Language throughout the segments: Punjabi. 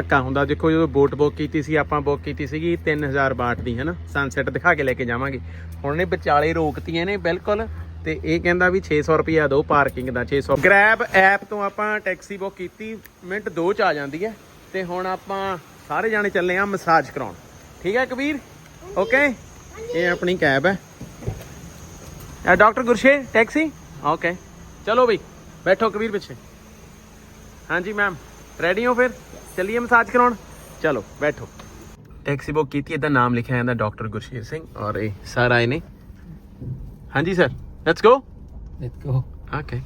ਧੱਕਾ ਹੁੰਦਾ। ਦੇਖੋ, ਜਦੋਂ ਬੋਟ ਬੁੱਕ ਕੀਤੀ ਸੀ, ਆਪਾਂ ਬੁੱਕ ਕੀਤੀ ਸੀਗੀ 3000 ਬਾਟ ਦੀ, ਹੈਨਾ? ਸਨਸੈਟ ਦਿਖਾ ਕੇ ਲੈ ਕੇ ਜਾਵਾਂਗੇ। ਹੁਣ ਨੇ ਵਿਚਾਲੇ ਰੋਕਤੀਆਂ ਨੇ, ਬਿਲਕੁਲ। ਤੇ ਇਹ ਕਹਿੰਦਾ ਵੀ 600 ਰੁਪਿਆ ਦਿਓ ਪਾਰਕਿੰਗ ਦਾ 600 ਗ੍ਰੈਬ ਐਪ ਤੋਂ ਆਪਾਂ ਟੈਕਸੀ ਬੁੱਕ ਕੀਤੀ, ਮਿੰਟ 2 ਚ ਆ ਜਾਂਦੀ ਹੈ। ਤੇ ਹੁਣ ਆਪਾਂ ਸਾਰੇ ਜਾਣੇ ਚੱਲੇ ਆ ਮਸਾਜ ਕਰਾਉਣ। ਠੀਕ ਹੈ ਕਬੀਰ? ਓਕੇ ਇਹ ਆਪਣੀ ਕੈਬ ਹੈ। ਇਹ ਡਾਕਟਰ ਗੁਰਸ਼ੇ ਟੈਕਸੀ ਓਕੇ ਚਲੋ ਬਈ, ਬੈਠੋ ਕਬੀਰ ਪਿੱਛੇ। ਹਾਂਜੀ ਮੈਮ ਰੈਡੀ ਹੋ ਫਿਰ? ਚੱਲੀਏ ਮਸਾਜ ਕਰਾਉਣ? ਚਲੋ ਬੈਠੋ। ਟੈਕਸੀ ਬੁੱਕ ਕੀਤੀ ਇਹਦਾ ਨਾਮ ਲਿਖਿਆ ਜਾਂਦਾ ਡਾਕਟਰ ਗੁਰਸ਼ੇਰ ਸਿੰਘ ਔਰ ਇਹ ਸਰ ਆਏ ਨੇ। ਹਾਂਜੀ sir let's go let's go okay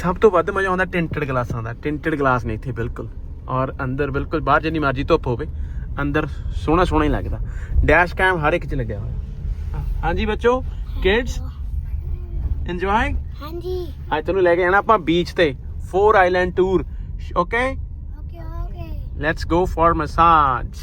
ਸਭ ਤੋਂ ਵੱਧ ਮਜ਼ਾ ਆਉਂਦਾ ਟਿੰਟਡ ਗਲਾਸਾਂ ਦਾ। ਟਿੰਟਡ ਗਲਾਸ ਨੇ ਇੱਥੇ ਬਿਲਕੁਲ। ਔਰ ਅੰਦਰ ਬਿਲਕੁਲ ਬਾਹਰ ਜਿੰਨੀ ਮਰਜ਼ੀ ਧੁੱਪ ਹੋਵੇ ਅੰਦਰ ਸੋਹਣਾ ਸੋਹਣਾ ਹੀ ਲੱਗਦਾ। ਡੈਸ਼ ਕੈਮ ਹਰ ਇੱਕ 'ਚ ਲੱਗਿਆ ਹੋਇਆ। ਹਾਂਜੀ ਬੱਚੋ ਕਿਡਸ ਇੰਜੋਏ ਹਾਂਜੀ। ਅੱਜ ਤੁਹਾਨੂੰ ਲੈ ਕੇ ਜਾਣਾ ਆਪਾਂ ਬੀਚ ਤੇ। Four island tour okay okay okay let's go for massage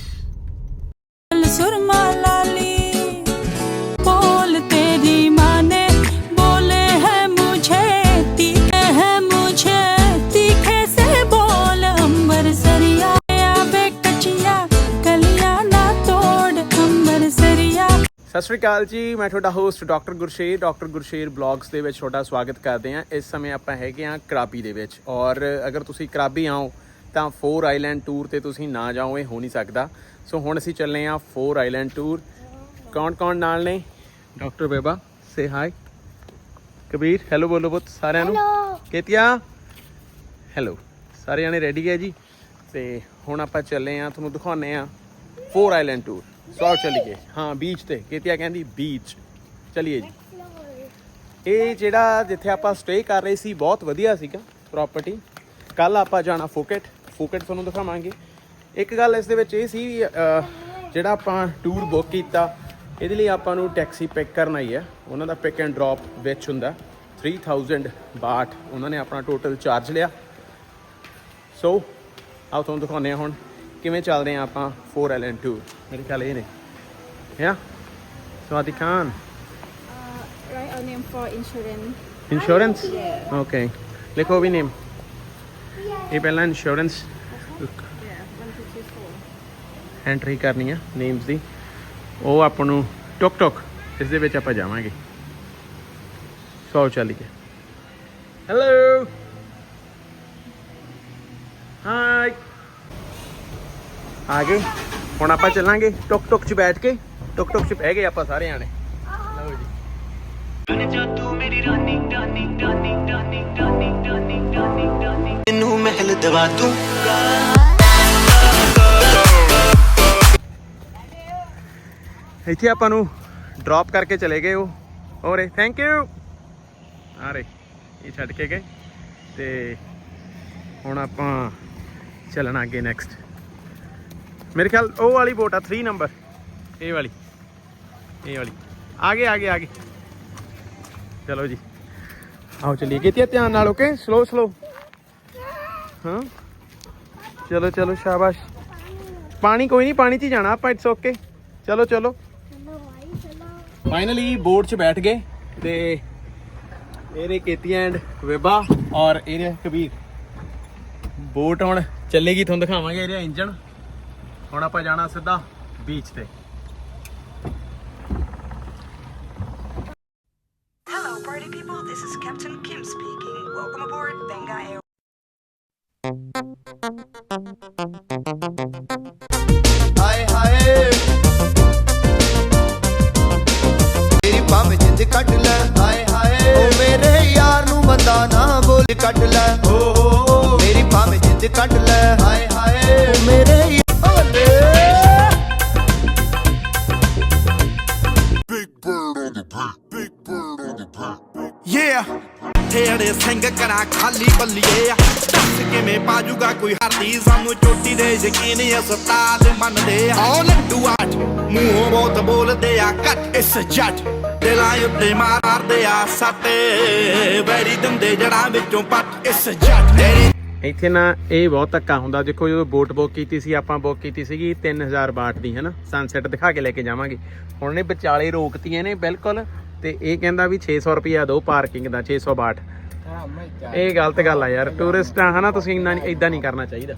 ਸਤਿ ਸ਼੍ਰੀ ਅਕਾਲ ਜੀ ਮੈਂ ਤੁਹਾਡਾ host doctor Gursher doctor Gursher blogs ਦੇ ਵਿੱਚ ਤੁਹਾਡਾ ਸਵਾਗਤ ਕਰਦੇ ਹਾਂ। ਇਸ ਸਮੇਂ ਆਪਾਂ ਹੈਗੇ ਹਾਂ ਕਰਾਬੀ ਦੇ ਵਿੱਚ ਔਰ ਅਗਰ ਤੁਸੀਂ ਕਰਾਬੀ ਆਓ ਤਾਂ ਫੋਰ ਆਈਲੈਂਡ ਟੂਰ ਤੇ ਤੁਸੀਂ ਨਾ ਜਾਓ ਇਹ ਹੋ ਨਹੀਂ ਸਕਦਾ। ਸੋ ਹੁਣ ਅਸੀਂ ਚੱਲੇ ਹਾਂ ਫੋਰ ਆਈਲੈਂਡ ਟੂਰ ਕੌਣ ਕੌਣ ਨਾਲ ਨੇ? ਡਾਕਟਰ ਬੇਬਾ ਸੇ ਹਾਈ ਕਬੀਰ ਹੈਲੋ ਬੋਲੋ ਬੁੱਤ ਸਾਰਿਆਂ ਨੂੰ। ਕੇਤਿਆ? ਹੈਲੋ ਸਾਰੇ ਜਾਣੇ ਰੈਡੀ ਹੈ ਜੀ? ਤੇ ਹੁਣ ਆਪਾਂ ਚੱਲੇ ਆ ਤੁਹਾਨੂੰ ਦਿਖਾਉਨੇ ਆ ਫੋਰ ਆਈਲੈਂਡ ਟੂਰ ਸੋ ਆਓ ਚੱਲੀਏ। ਹਾਂ ਬੀਚ ਤੇ। ਕੇਤਿਆ ਕਹਿੰਦੀ ਬੀਚ ਚਲਿਏ ਜੀ। ਇਹ ਜਿਹੜਾ ਜਿੱਥੇ ਆਪਾਂ ਸਟੇ ਕਰ ਰਹੇ ਸੀ ਬਹੁਤ ਵਧੀਆ ਸੀਗਾ ਪ੍ਰਾਪਰਟੀ ਕੱਲ ਆਪਾਂ ਜਾਣਾ ਫੋਕਟ। ਫੋਕਟ ਤੁਹਾਨੂੰ ਦਿਖਾਵਾਂਗੇ। ਇੱਕ ਗੱਲ ਇਸ ਦੇ ਵਿੱਚ ਇਹ ਸੀ ਅਹ, ਜਿਹੜਾ ਆਪਾਂ ਟੂਰ ਬੁੱਕ ਕੀਤਾ ਇਹਦੇ ਲਈ ਆਪਾਂ ਨੂੰ ਟੈਕਸੀ ਪਿਕ ਕਰਨਾ ਹੀ ਹੈ ਉਹਨਾਂ ਦਾ ਪਿਕ ਐਂਡ ਡ੍ਰੌਪ ਵਿੱਚ ਹੁੰਦਾ। 3000 ਬਾਟ ਉਹਨਾਂ ਨੇ ਆਪਣਾ ਟੋਟਲ ਚਾਰਜ ਲਿਆ। ਸੋ ਆਓ ਤੁਹਾਨੂੰ ਦਿਖਾਉਂਦੇ ਹਾਂ ਹੁਣ। ਕਿਵੇਂ ਚੱਲਦੇ ਹਾਂ ਆਪਾਂ 4 ਐਲਐਨ 2 ਮੇਰੇ ਖਿਆਲ ਇਹ ਨੇ। ਹੈ ਸਵਾਦੀ ਖਾਨ? Uh, write our name for insurance. Insurance okay ਲਿਖੋ ਵੀ ਨੇਮ ਇਹ ਪਹਿਲਾਂ ਇੰਸ਼ੋਰੈਂਸ Yeah. ਐਂਟਰੀ ਕਰਨੀ ਆ ਨੇਮਸ ਦੀ। ਉਹ ਆਪਾਂ ਨੂੰ ਟੁਕ ਟੁਕ ਇਸ ਦੇ ਵਿੱਚ ਆਪਾਂ ਜਾਵਾਂਗੇ। ਸੋ ਚੱਲੀਏ ਹੈਲੋ ਹਾਈ ਆ ਗਏ। ਹੁਣ ਆਪਾਂ ਚੱਲਾਂਗੇ ਟੁਕ ਟੁਕ 'ਚ ਬੈਠ ਕੇ। ਟੁਕ ਟੁਕ 'ਚ ਬਹਿ ਗਏ ਆਪਾਂ ਸਾਰੇ ਆਣੇ ਲਓ ਜੀ। ਨੂੰ ਮਹਿਲ ਦਵਾ ਦੂੰ ਇੱਥੇ ਆਪਾਂ ਨੂੰ ਡ੍ਰੌਪ ਕਰਕੇ ਚਲੇ ਗਏ ਉਹ। ਹੋਰੇ ਥੈਂਕ ਯੂ ਆਰੇ ਇਹ ਛੱਡ ਕੇ ਗਏ। ਤੇ ਹੁਣ ਆਪਾਂ ਚੱਲਣਾ ਅੱਗੇ ਨੈਕਸਟ ਮੇਰੇ ਖਿਆਲ ਉਹ ਵਾਲੀ ਬੋਟ ਆ 3 ਨੰਬਰ ਇਹ ਵਾਲੀ। ਇਹ ਵਾਲੀ। ਆਗੇ ਆਗੇ ਆਗੇ। ਚਲੋ ਜੀ। ਆਓ ਚਲੀਏ। ਕਿਤੇ ਧਿਆਨ ਨਾਲ ਓਕੇ ਸਲੋ ਸਲੋ ਹਾਂ। ਚਲੋ ਚਲੋ ਸ਼ਾਬਾਸ਼। ਪਾਣੀ ਕੋਈ ਨਹੀਂ ਪਾਣੀ 'ਚ ਹੀ ਜਾਣਾ ਆਪਾਂ ਇਟਸ ਓਕੇ ਚਲੋ ਚਲੋ। ਫਾਈਨਲੀ ਬੋਰਡ 'ਚ ਬੈਠ ਗਏ ਤੇ ਇਹਨੇ ਕੀਤੀ ਐਂਡ ਵੇਬਾ ਔਰ ਇਹਨੇ ਕਬੀਰ। ਬੋਟ ਹੁਣ ਚੱਲੇਗੀ ਤੁਹਾਨੂੰ ਦਿਖਾਵਾਂਗੇ ਇਹਦਾ ਇੰਜਨ ਹੁਣ ਆਪਾਂ ਜਾਣਾ ਸਿੱਧਾ ਬੀਚ ਤੇ Hello, party people. This is Captain Kim speaking. Welcome aboard Benga Air. ਹਾਏ ਹਾਏ ਮੇਰੀ ਭਾਵੇਂ ਜਿੰਦ ਕੱਟ ਲੈ ਹਾਏ ਹਾਏ ਓ ਮੇਰੇ ਯਾਰ ਨੂੰ ਬੰਦਾ ਨਾ ਬੋਲ ਕੱਟ ਲੈ ਓ ਹੋ ਮੇਰੀ ਭਾਵੇਂ ਜਿੰਦ ਕੱਟ ਲੈ ਹਾਏ ਹਾਏ ਖਾਲੀ ਬੱਲੀਏ ਆ। ਦੱਸ ਕਿਵੇਂ ਪਾਜੂਗਾ ਕੋਈ ਹਰਦੀ? ਸਾਨੂੰ ਚੋਟੀ ਦੇ ਯਕੀਨ ਉਸਤਾਦ ਮੰਨਦੇ ਆ। ਓ ਲੱਡੂ ਆਟ ਮੂੰਹੋਂ ਬਹੁਤ ਬੋਲਦੇ ਆ ਕੱਟ ਇਸ ਜੱਟ ਦਿਲਾਂ ਉੱਤੇ ਮਾਰਦੇ ਆ ਸੱਟੇ ਬੈਰੀ ਦੰਦੇ ਜੜਾਂ ਵਿੱਚੋਂ ਪੱਟ ਇਸ ਜੱਟ ਤੇਰੀ ਇੱਥੇ ਨਾ ਇਹ ਬਹੁਤ ਧੱਕਾ ਹੁੰਦਾ। ਦੇਖੋ ਜਦੋਂ ਬੋਟ ਬੁੱਕ ਕੀਤੀ ਸੀ ਆਪਾਂ ਬੁੱਕ ਕੀਤੀ ਸੀਗੀ 3000 ਬਾਟ ਦੀ ਹੈਨਾ? ਸਨਸੈਟ ਦਿਖਾ ਕੇ ਲੈ ਕੇ ਜਾਵਾਂਗੇ। ਹੁਣ ਨੇ ਵਿਚਾਲੇ ਰੋਕਤੀਆਂ ਨੇ ਬਿਲਕੁਲ। ਤੇ ਇਹ ਕਹਿੰਦਾ ਵੀ 600 ਰੁਪਿਆ ਦਿਓ ਪਾਰਕਿੰਗ ਦਾ 600 ਬਾਟ। ਇਹ ਗਲਤ ਗੱਲ ਆ ਯਾਰ ਟੂਰਿਸਟ ਆ ਹਨਾ ਤੁਸੀਂ ਇੰਨਾ ਇਦਾਂ ਨਹੀਂ ਕਰਨਾ ਚਾਹੀਦਾ।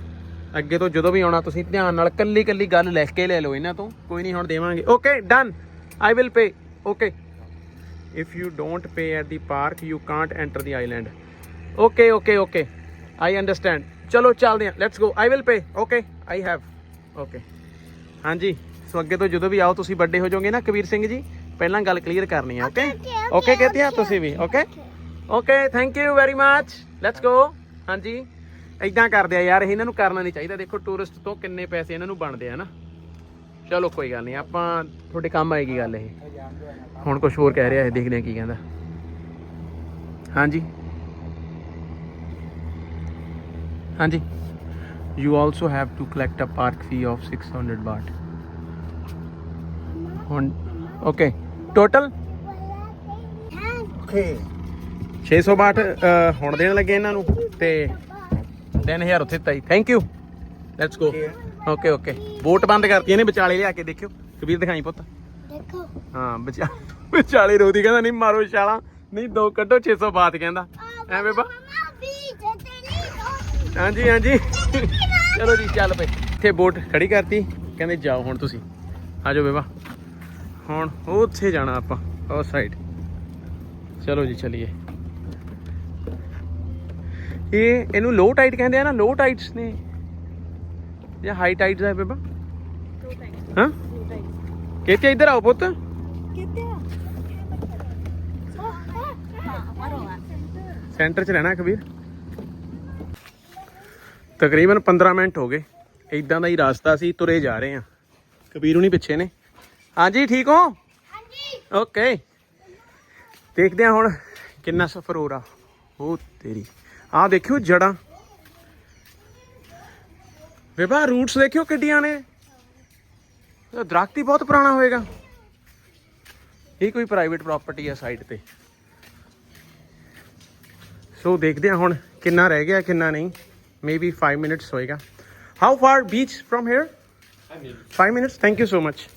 ਅੱਗੇ ਤੋਂ ਜਦੋਂ ਵੀ ਆਉਣਾ ਤੁਸੀਂ ਧਿਆਨ ਨਾਲ ਕੱਲੀ ਕੱਲੀ ਗੱਲ ਲਿਖ ਕੇ ਲੈ ਲਓ ਇਹਨਾਂ ਤੋਂ ਕੋਈ ਨਹੀਂ ਹੁਣ ਦੇਵਾਂਗੇ। Okay done I will pay okay if you don't pay at the park you can't enter the island okay okay okay I understand ਚਲੋ ਚੱਲਦੇ ਹਾਂ। Let's go I will pay okay I have okay ਹਾਂਜੀ। ਸੋ ਅੱਗੇ ਤੋਂ ਜਦੋਂ ਵੀ ਆਓ ਤੁਸੀਂ ਵੱਡੇ ਹੋ ਜਾਓਗੇ ਨਾ ਕਬੀਰ ਸਿੰਘ ਜੀ ਪਹਿਲਾਂ ਗੱਲ ਕਲੀਅਰ ਕਰਨੀ ਹੈ ਓਕੇ ਓਕੇ ਕਹਤੇ ਆ. ਤੁਸੀਂ ਵੀ okay okay thank you very much let's go ਹਾਂਜੀ। ਇਦਾਂ ਕਰਦੇ ਆ ਯਾਰ ਇਹਨਾਂ ਨੂੰ ਕਰਨਾ ਨਹੀਂ ਚਾਹੀਦਾ। ਦੇਖੋ ਟੂਰਿਸਟ ਤੋਂ ਕਿੰਨੇ ਪੈਸੇ ਇਹਨਾਂ ਨੂੰ ਬਣਦੇ ਆ ਨਾ। ਚਲੋ ਕੋਈ ਗੱਲ ਨਹੀਂ ਆਪਾਂ ਤੁਹਾਡੇ ਕੰਮ ਆਏਗੀ ਗੱਲ ਇਹ। ਹੁਣ ਕੁਝ ਹੋਰ ਕਹਿ ਰਿਹਾ ਹੈ ਦੇਖਦੇ ਆ ਕੀ ਕਹਿੰਦਾ। ਹਾਂਜੀ। ਹਾਂਜੀ। You also have to collect a park fee of 600 baht. ਹੁਣ ਓਕੇ ਟੋਟਲ Okay. 600 ਬਾਟ ਅ, ਹੁਣ ਦੇਣ ਲੱਗੇ ਇਹਨਾਂ ਨੂੰ ਤੇ 3000 ਉੱਥੇ ਤਾਈ thank you let's go okay okay boat ਬੰਦ ਕਰਤੀ ਇਹਨੇ ਵਿਚਾਲੇ ਲਿਆ ਕੇ ਦੇਖਿਓ। ਕਬੀਰ ਦਿਖਾਈ ਪੁੱਤ। ਦੇਖੋ। ਹਾਂ ਵਿਚਾ ਵਿਚਾਲੇ ਰੋਦੀ ਕਹਿੰਦਾ ਨਹੀਂ ਮਾਰੋ ਛਾਲਾਂ। ਨਹੀਂ ਦੋ ਕੱਢੋ 600 ਬਾਤ ਕਹਿੰਦਾ। ਐਵੇਂ ਬਾ ਮਮਾ ਵੀ ਤੇ ਤੇਰੀ ਹਾਂਜੀ ਹਾਂਜੀ। ਚਲੋ ਜੀ ਚੱਲ ਪਏ। ਇੱਥੇ ਬੋਟ ਖੜੀ ਕਰਤੀ। ਕਹਿੰਦੇ ਜਾਓ ਹੁਣ ਤੁਸੀਂ। ਆ ਜਾਓ ਬੇਬਾ। ਹੁਣ ਉੱਥੇ ਜਾਣਾ ਆਪਾਂ ਉਹ ਸਾਈਡ ਚਲੋ ਜੀ ਚਲੀਏ। ਇਹ ਇਹਨੂੰ ਲੋ ਟਾਈਡ ਕਹਿੰਦੇ ਆ ਨਾ ਲੋ ਟਾਈਡਸ ਨੇ। ਜਾਂ ਹਾਈ ਟਾਈਡਸ ਆ ਬੇਬਾ। ਹਾਂ? ਕਿੱਥੇ ਇੱਧਰ ਆਓ ਪੁੱਤ। ਸੈਂਟਰ 'ਚ ਰਹਿਣਾ ਕਬੀਰ। ਤਕਰੀਬਨ 15 ਮਿੰਟ ਹੋ ਗਏ। ਇਦਾਂ ਦਾ ਹੀ ਰਸਤਾ ਸੀ ਤੁਰੇ ਜਾ ਰਹੇ ਆ ਕਬੀਰ ਹੁਣੀ ਪਿੱਛੇ ਨੇ। ਹਾਂਜੀ ਠੀਕ ਹੋ? ਹਾਂਜੀ। ਓਕੇ ਦੇਖਦੇ ਆ ਹੁਣ ਕਿੰਨਾ ਸਫ਼ਰ ਹੋ ਰਾ ਉਹ ਤੇਰੀ। ਆਹ ਦੇਖਿਓ ਜੜਾਂ। ਵੇਬਾ ਰੂਟਸ ਦੇਖਿਓ ਕਿੱਡੀਆਂ ਨੇ। ਇਹ ਦਰਖਤ ਹੀ ਬਹੁਤ ਪੁਰਾਣਾ ਹੋਏਗਾ। ਇਹ ਕੋਈ ਪ੍ਰਾਈਵੇਟ ਪ੍ਰਾਪਰਟੀ ਆ ਸਾਈਡ ਤੇ। ਸੋ ਦੇਖਦੇ ਆ ਹੁਣ ਕਿੰਨਾ ਰਹਿ ਗਿਆ ਕਿੰਨਾ ਨਹੀਂ। ਮੇਬੀ 5 ਮਿੰਟਸ ਹੋਏਗਾ। How far beach from here 5 minutes thank you so much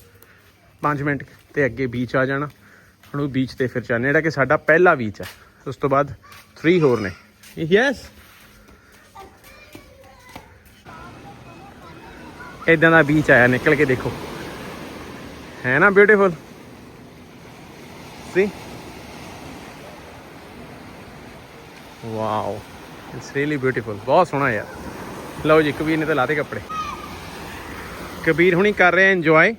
5 minute ਤੇ ਅੱਗੇ ਬੀਚ ਆ ਜਾਣਾ। ਹੁਣ ਉਹ ਬੀਚ ਤੇ ਫਿਰ ਚੱਲਣਾ ਜਿਹੜਾ ਕਿ ਸਾਡਾ ਪਹਿਲਾ ਬੀਚ ਹੈ ਉਸ ਤੋਂ ਬਾਅਦ 3 ਹੋਰ ਨੇ। ਯੈਸ ਇਦਾਂ ਦਾ ਬੀਚ ਆਇਆ, ਨਿਕਲ ਕੇ ਦੇਖੋ। ਹੈ ਨਾ beautiful sea wow it's really beautiful ਬਹੁਤ ਸੋਹਣਾ ਯਾਰ। ਲਓ ਜੀ, ਕਬੀਰ ਨੇ ਤਾਂ ਲਾਤੇ ਕੱਪੜੇ। ਕਬੀਰ ਹੁਣੀ ਕਰ ਰਹੇ ਇੰਜੋਏ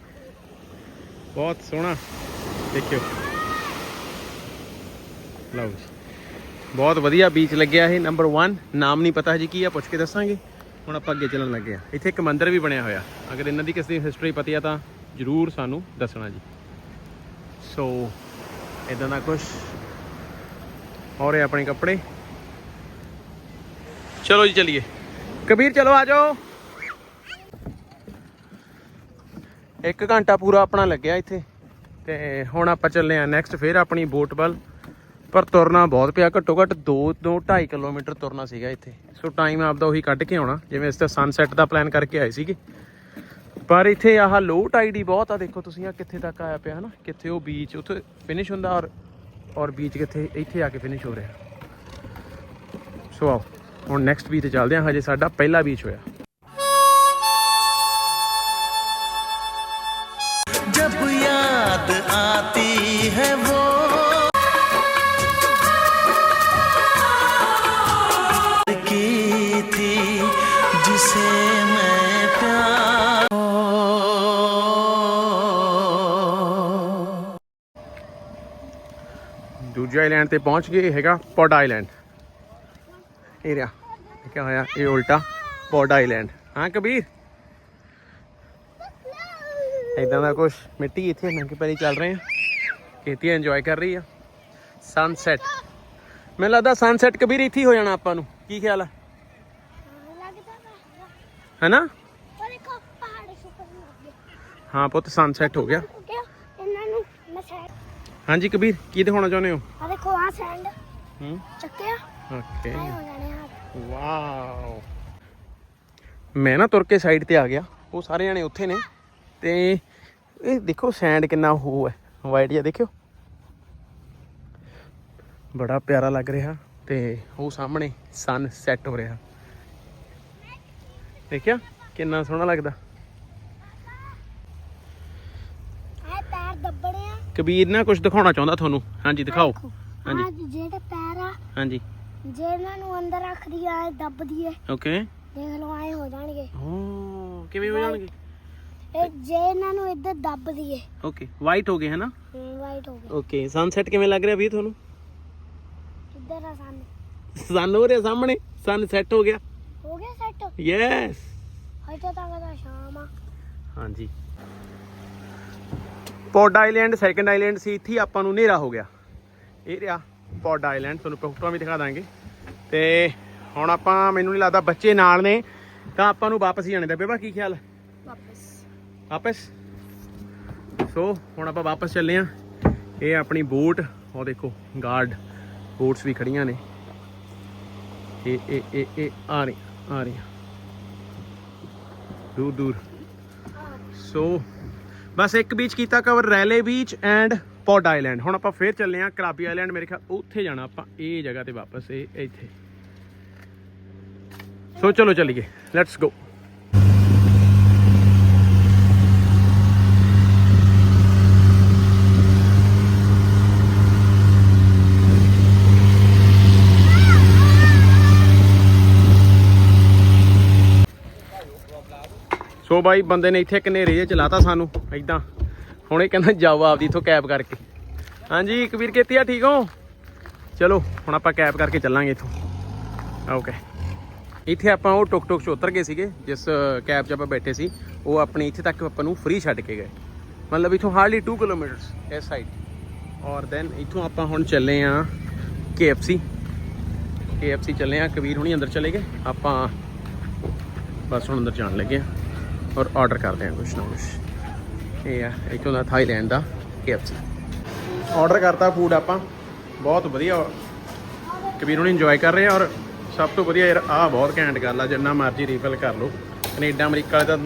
ਬਹੁਤ ਸੋਹਣਾ। ਦੇਖਿਓ। ਲਓ ਜੀ। ਬਹੁਤ ਵਧੀਆ ਬੀਚ ਲੱਗਿਆ ਇਹ ਨੰਬਰ 1 ਨਾਮ ਨਹੀਂ ਪਤਾ ਜੀ ਕੀ ਆ, ਪੁੱਛ ਕੇ ਦੱਸਾਂਗੇ। ਹੁਣ ਆਪਾਂ ਅੱਗੇ ਚੱਲਣ ਲੱਗੇ ਆ। ਇੱਥੇ ਇੱਕ ਮੰਦਿਰ ਵੀ ਬਣਿਆ ਹੋਇਆ। ਅਗਰ ਇਹਨਾਂ ਦੀ ਕਿਸੇ ਦੀ ਹਿਸਟਰੀ ਪਤੀ ਆ ਤਾਂ ਜਰੂਰ ਸਾਨੂੰ ਦੱਸਣਾ ਜੀ। ਸੋ ਇਦਾਂ ਦਾ ਕੁਝ ਹੋ ਰਿਹਾ ਆਪਣੇ ਕੱਪੜੇ? ਚਲੋ ਜੀ, ਚਲਿਏ। ਕਬੀਰ, ਚਲੋ ਆ ਜਾਓ। ਇੱਕ ਘੰਟਾ ਪੂਰਾ ਆਪਣਾ ਲੱਗਿਆ ਇੱਥੇ। ਤੇ ਹੁਣ ਆਪਾਂ ਚੱਲੇ ਆ ਨੈਕਸਟ ਫੇਰ ਆਪਣੀ ਬੋਟ ਵੱਲ। ਪਰ ਤੁਰਨਾ ਬਹੁਤ ਪਿਆ, ਘੱਟੋ ਘੱਟ 2 2 2.5 ਕਿਲੋਮੀਟਰ ਤੁਰਨਾ ਸੀਗਾ ਇੱਥੇ। ਸੋ ਟਾਈਮ ਆਪਦਾ ਉਹੀ ਕੱਢ ਕੇ ਆਉਣਾ, ਜਿਵੇਂ ਇਸ ਤੇ ਸਨਸੈਟ ਦਾ ਪਲਾਨ ਕਰਕੇ ਆਏ ਸੀਗੇ। ਪਰ ਇੱਥੇ ਆਹ ਲੋ ਟਾਈਡ ਹੀ ਬਹੁਤ ਆ, ਦੇਖੋ ਤੁਸੀਂ ਆ ਕਿੱਥੇ ਤੱਕ ਆਇਆ ਪਿਆ ਹਨਾ, ਕਿੱਥੇ ਉਹ ਬੀਚ ਉੱਥੇ ਫਿਨਿਸ਼ ਹੁੰਦਾ ਔਰ ਔਰ ਬੀਚ ਕਿੱਥੇ, ਇੱਥੇ ਆ ਕੇ ਫਿਨਿਸ਼ ਹੋ ਰਿਹਾ। ਸੋ ਆਓ, ਹੁਣ ਨੈਕਸਟ ਬੀਚ ਤੇ ਚੱਲਦੇ ਹਾਂ, ਹਜੇ ਸਾਡਾ ਪਹਿਲਾ ਬੀਚ ਹੋਇਆ। ਦੂਜੇ ਆਈਲੈਂਡ ਤੇ ਪਹੁੰਚ ਗਏ ਹੈਗਾ ਪੌਡ ਆਈਲੈਂਡ ਏਰੀਆ ਕਿਆ ਹੋਇਆ ਇਹ ਉਲਟਾ ਪੌਡ ਆਈਲੈਂਡ ਹਾਂ ਕਬੀਰ? ਇਦਾਂ ਦਾ ਕੁਝ ਮਿੱਟੀ ਇੱਥੇ ਨੰਗੇ ਪੈਰੀ ਚੱਲ ਰਹੇ ਆ। ਖੇਤੀ ਇੰਜੋਏ ਕਰ ਰਹੀ ਆ। ਸਨਸੈਟ ਮੈਨੂੰ ਲੱਗਦਾ ਸਨਸੈਟ ਕਬੀਰ ਇੱਥੇ ਹੀ ਜਾਣਾ ਆਪਾਂ ਨੂੰ। ਕੀ ਖਿਆਲ ਆ? ਹੈਨਾ? ਹਾਂ ਪੁੱਤ ਸਨਸੈਟ ਹੋ ਗਿਆ ਹੋ ਗਿਆ ਇਹਨਾਂ ਨੂੰ ਮੈਂ ਸੈਂਡ ਹਾਂਜੀ ਕਬੀਰ ਕੀ ਦਿਖਾਉਣਾ ਚਾਹੁੰਦੇ ਹੋ? ਆ ਦੇਖੋ ਆ ਸੈਂਡ ਹੂੰ? ਚੱਕਿਆ। ਓਕੇ। ਐ ਹੋ ਜਾਣੇ ਹੱਥ। ਵਾਓ। ਮੈਂ ਨਾ ਤੁਰ ਕੇ ਸਾਈਡ ਤੇ ਆ ਗਿਆ। ਉਹ ਸਾਰੇ ਜਣੇ ਉੱਥੇ ਨੇ। ਤੇ ਇਹ ਦੇਖੋ ਸੈਂਡ ਕਿੰਨਾ ਹੋ ਹੈ। ਵਾਈਟ ਜਿਹਾ ਦੇਖਿਓ। ਬੜਾ ਪਿਆਰਾ ਲੱਗ ਰਿਹਾ। ਤੇ ਉਹ ਸਾਹਮਣੇ ਸਨ ਸੈੱਟ ਹੋ ਰਿਹਾ। ਦੇਖਿਆ? ਕਿੰਨਾ ਸੋਹਣਾ ਲੱਗਦਾ ਇਹ ਪੈਰ ਦੱਬਣੇ ਆ ਕਬੀਰ ਨਾ ਕੁਝ ਦਿਖਾਉਣਾ ਚਾਹੁੰਦਾ ਤੁਹਾਨੂੰ। ਹਾਂਜੀ ਦਿਖਾਓ। ਹਾਂਜੀ। ਜਿਹੜੇ ਪੈਰ ਆ ਹਾਂਜੀ। ਜੇ ਇਹਨਾਂ ਨੂੰ ਅੰਦਰ ਰੱਖਦੀ ਆ ਦੱਬਦੀ ਏ ਓਕੇ ਦੇਖ ਲਓ ਆਏ ਹੋ ਜਾਣਗੇ। ਓ ਕਿਵੇਂ ਹੋ ਜਾਣਗੇ? ਇਹ ਜੇ ਇਹਨਾਂ ਨੂੰ ਇੱਧਰ ਦੱਬਦੀ ਏ ਓਕੇ ਵਾਈਟ ਹੋ ਗਏ ਹੈ ਨਾ ਵਾਈਟ ਹੋ ਗਿਆ ਓਕੇ ਸਨਸੈਟ ਕਿਵੇਂ ਲੱਗ ਰਿਹਾ ਵੀ ਤੁਹਾਨੂੰ? ਇੱਧਰ ਆ ਸਾਨੂੰ ਸਨ ਹੋ ਰਿਹਾ ਸਾਹਮਣੇ? ਸਨ ਸੈੱਟ ਹੋ ਗਿਆ। ਹੋ ਗਿਆ ਸੈੱਟ ਯੈਸ ਹਜੇ ਤੱਕ ਤਾਂ ਸ਼ਾਮ ਆ। ਹਾਂਜੀ। ਪੌਡ ਆਈਲੈਂਡ ਸੈਕੰਡ ਆਈਲੈਂਡ ਸੀ ਇੱਥੇ ਆਪਾਂ ਨੂੰ ਹਨੇਰਾ ਹੋ ਗਿਆ। ਇਹ ਰਿਹਾ ਪੌਡ ਆਈਲੈਂਡ ਤੁਹਾਨੂੰ ਫੋਟੋਆਂ ਵੀ ਦਿਖਾ ਦਾਂਗੇ। ਤੇ ਹੁਣ ਆਪਾਂ ਮੈਨੂੰ ਨਹੀਂ ਲੱਗਦਾ ਬੱਚੇ ਨਾਲ ਨੇ ਤਾਂ ਆਪਾਂ ਨੂੰ ਵਾਪਸ ਹੀ ਜਾਣੇ ਦਾ ਬੇਬਾ ਕੀ ਖਿਆਲ? Wapas. ਵਾਪਸ? ਸੋ ਹੁਣ ਆਪਾਂ ਵਾਪਸ ਚੱਲੇ ਆਂ। ਇਹ ਆਪਣੀ ਬੋਟ ਉਹ ਦੇਖੋ ਗਾਰਡ ਬੋਟਸ ਵੀ ਖੜੀਆਂ ਨੇ। ਇਹ ਇਹ ਇਹ ਇਹ ਆ ਰਹੀ ਆ ਰਹੀ। ਦੂਰ ਦੂਰ। ਸੋ ਬਸ ਇੱਕ ਬੀਚ ਕੀਤਾ cover Railay beach and Poda island ਹੁਣ ਆਪਾਂ ਫੇਰ ਚੱਲੇ ਆਂ ਕਰਾਬੀ ਆਈਲੈਂਡ ਮੇਰੇ ਖਿਆਲ ਉੱਥੇ ਜਾਣਾ ਆਪਾਂ, ਇਹ ਜਗ੍ਹਾ ਤੇ ਵਾਪਸ, ਇਹ ਇੱਥੇ। ਸੋ ਚਲੋ ਚੱਲੀਏ ਲੈਟਸ ਗੋ ਸੋ ਬਾਈ, ਬੰਦੇ ਨੇ ਇੱਥੇ ਇੱਕ ਨੇਰੇ ਜਿਹਾ ਚਲਾਤਾ ਸਾਨੂੰ ਐਦਾਂ ਹੁਣ ਇਹ ਕਹਿੰਦਾ ਜਾਓ ਆਪਦੀ ਇਥੋਂ ਕੈਬ ਕਰਕੇ। ਹਾਂਜੀ ਕਬੀਰ ਕੀਤੀ ਆ, ਠੀਕ ਹੋ? ਚਲੋ, ਹੁਣ ਆਪਾਂ ਕੈਬ ਕਰਕੇ ਚੱਲਾਂਗੇ ਇਥੋਂ। ਓਕੇ। ਇੱਥੇ ਆਪਾਂ ਉਹ ਟੁਕ ਟੁਕ 'ਚ ਉਤਰ ਗਏ ਸੀਗੇ, ਜਿਸ ਕੈਬ 'ਚ ਆਪਾਂ ਬੈਠੇ ਸੀ, ਉਹ ਆਪਣੀ ਇੱਥੇ ਤੱਕ ਆਪਾਂ ਨੂੰ ਫ੍ਰੀ ਛੱਡ ਕੇ ਗਏ। ਮਤਲਬ ਇਥੋਂ ਹਾਰਡਲੀ 2 ਕਿਲੋਮੀਟਰਸ ਇਸ ਸਾਈਡ ਔਰ ਦੈਨ ਇਥੋਂ ਆਪਾਂ ਹੁਣ ਚੱਲੇ ਆ KFC KFC ਚੱਲੇ ਆ, ਕਬੀਰ ਹੁਣੀ ਅੰਦਰ ਚਲੇ ਗਏ। ਆਪਾਂ ਬਸ ਹੁਣ ਅੰਦਰ ਜਾਣ ਲੱਗੇ ਆ। ਔਰ ਆਰਡਰ ਕਰਦੇ ਹਾਂ ਕੁਛ ਨਾ ਕੁਛ। ਇਹ ਆ, ਇੱਥੋਂ ਦਾ ਥਾਈਲੈਂਡ ਦਾ KFC ਆਰਡਰ ਕਰਤਾ ਫੂਡ ਆਪਾਂ। ਬਹੁਤ ਵਧੀਆ। ਕਬੀਰ ਨੂੰ ਇੰਜੋਏ ਕਰ ਰਹੇ ਆ ਔਰ ਸਭ ਤੋਂ ਵਧੀਆ ਯਾਰ, ਆਹ ਬਹੁਤ ਘੈਂਟ ਗੱਲ ਆ, ਜਿੰਨਾ ਮਰਜ਼ੀ ਰੀਫਿਲ ਕਰ ਲਓ। ਕੈਨੇਡਾ, ਅਮਰੀਕਾ ਵਾਲੇ ਤਾਂ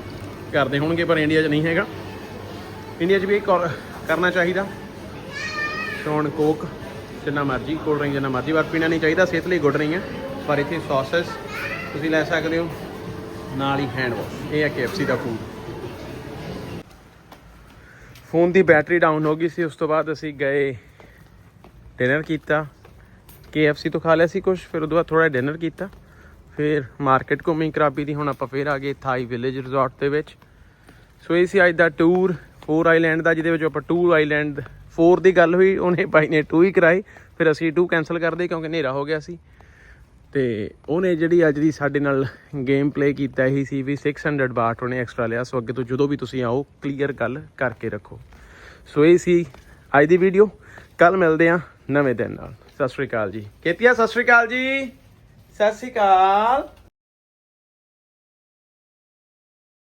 ਕਰਦੇ ਹੋਣਗੇ, ਪਰ ਇੰਡੀਆ 'ਚ ਨਹੀਂ ਹੈਗਾ। ਇੰਡੀਆ 'ਚ ਵੀ ਇਹ ਕਰਨਾ ਚਾਹੀਦਾ। ਸ਼ੌਨ ਕੋਕ ਜਿੰਨਾ ਮਰਜ਼ੀ ਕੋਲਡ ਡਰਿੰਕ ਜਿੰਨਾ ਮਰਜ਼ੀ ਬਾਕੀ ਪੀਣਾ ਨਹੀਂ ਚਾਹੀਦਾ, ਸਿਹਤ ਲਈ ਗੁੱਡ ਨਹੀਂ ਹੈ ਪਰ ਇੱਥੇ ਸੌਸਸ ਤੁਸੀਂ ਲੈ ਸਕਦੇ ਹੋ। ਨਾਲ ਹੀ ਹੈਂਡ ਵਾਸ਼ ਇਹ ਹੈ KFC ਦਾ ਫੂਡ ਫੋਨ ਦੀ ਬੈਟਰੀ ਡਾਊਨ ਹੋ ਗਈ ਸੀ, ਉਸ ਤੋਂ ਬਾਅਦ ਅਸੀਂ ਗਏ ਡਿਨਰ ਕੀਤਾ। KFC ਤੋਂ ਖਾ ਲਿਆ ਸੀ ਕੁਝ ਫਿਰ ਉਹਦੇ ਬਾਅਦ ਥੋੜਾ ਡਿਨਰ ਕੀਤਾ। ਫਿਰ ਮਾਰਕੀਟ ਘੁੰਮੀ, ਕਰਾਬੀ ਦੀ, ਹੁਣ ਆਪਾਂ ਫੇਰ ਆ ਗਏ ਥਾਈ ਵਿਲੇਜ ਰਿਜ਼ੋਰਟ ਦੇ ਵਿੱਚ। ਸੋ ਇਹ ਸੀ ਅੱਜ ਦਾ ਟੂਰ ਫੋਰ ਆਈਲੈਂਡ ਦਾ, ਜਿਹਦੇ ਵਿੱਚ ਆਪਾਂ ਟੂ ਆਈਲੈਂਡ 4 ਦੀ ਗੱਲ ਹੋਈ, ਉਹਨੇ ਬਾਈ ਨੇ 2 ਹੀ ਕਰਾਈ ਫਿਰ ਅਸੀਂ 2 ਕੈਨਸਲ ਕਰਦੇ ਕਿਉਂਕਿ ਹਨੇਰਾ ਹੋ ਗਿਆ ਸੀ। ਤੇ ਉਹਨੇ ਜਿਹੜੀ ਅੱਜ ਦੀ ਸਾਡੇ ਨਾਲ ਗੇਮ ਪਲੇ ਕੀਤਾ ਹੀ ਸੀ ਵੀ 600 ਬਾਟ ਉਹਨੇ ਐਕਸਟਰਾ ਲਿਆ। ਸੋ ਅੱਗੇ ਤੋਂ ਜਦੋਂ ਵੀ ਤੁਸੀਂ ਆਓ ਕਲੀਅਰ ਗੱਲ ਕਰਕੇ ਰੱਖੋ। ਸੋ ਇਹ ਸੀ ਅੱਜ ਦੀ ਵੀਡੀਓ ਕੱਲ ਮਿਲਦੇ ਆ ਨਵੇਂ ਦਿਨ ਨਾਲ। ਸਤਿ ਸ਼੍ਰੀ ਅਕਾਲ ਜੀ। ਕੇਤੀਆ, ਸਤਿ ਸ਼੍ਰੀ ਅਕਾਲ ਜੀ। ਸਤਿ ਸ਼੍ਰੀ ਅਕਾਲ।